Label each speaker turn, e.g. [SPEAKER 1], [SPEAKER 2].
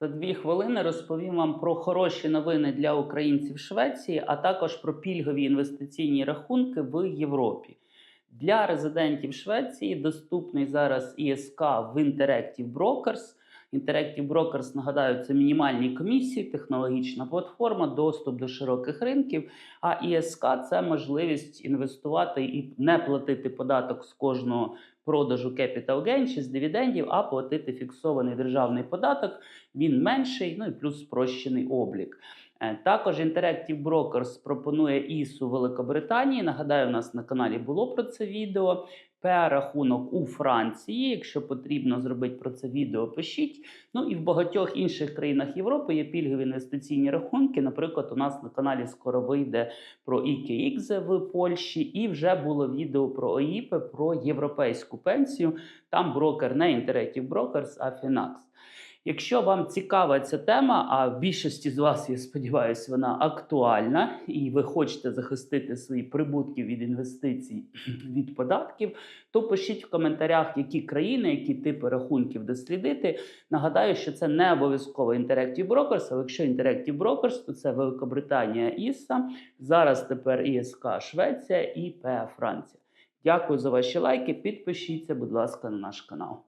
[SPEAKER 1] За дві хвилини розповім вам про хороші новини для українців Швеції, а також про пільгові інвестиційні рахунки в Європі. Для резидентів Швеції доступний зараз ІСК в Interactive Brokers. Interactive Brokers, нагадаю, це мінімальні комісії, технологічна платформа, доступ до широких ринків. А ІСК це можливість інвестувати і не платити податок з кожного продажу capital gain чи з дивідендів, а платити фіксований державний податок. Він менший, ну і плюс спрощений облік. Е, Також Interactive Brokers пропонує ІСУ Великобританії. Нагадаю, у нас на каналі було про це відео. ПР-рахунок у Франції. Якщо потрібно зробити про це відео, пишіть. Ну і в багатьох інших країнах Європи є пільгові інвестиційні рахунки. Наприклад, у нас на каналі скоро вийде про IKX в Польщі, і вже було відео про ОІП, про європейську пенсію. Там брокер не Interactive Brokers, а Finax. Якщо вам цікава ця тема, а в більшості з вас, я сподіваюся, вона актуальна, і ви хочете захистити свої прибутки від інвестицій від податків, то пишіть в коментарях, які країни, які типи рахунків дослідити. Нагадаю, що це не обов'язково Interactive Brokers, але якщо Interactive Brokers, то це Великобританія Іса, зараз тепер ІСК Швеція і ПА Франція. Дякую за ваші лайки. Підпишіться, будь ласка, на наш канал.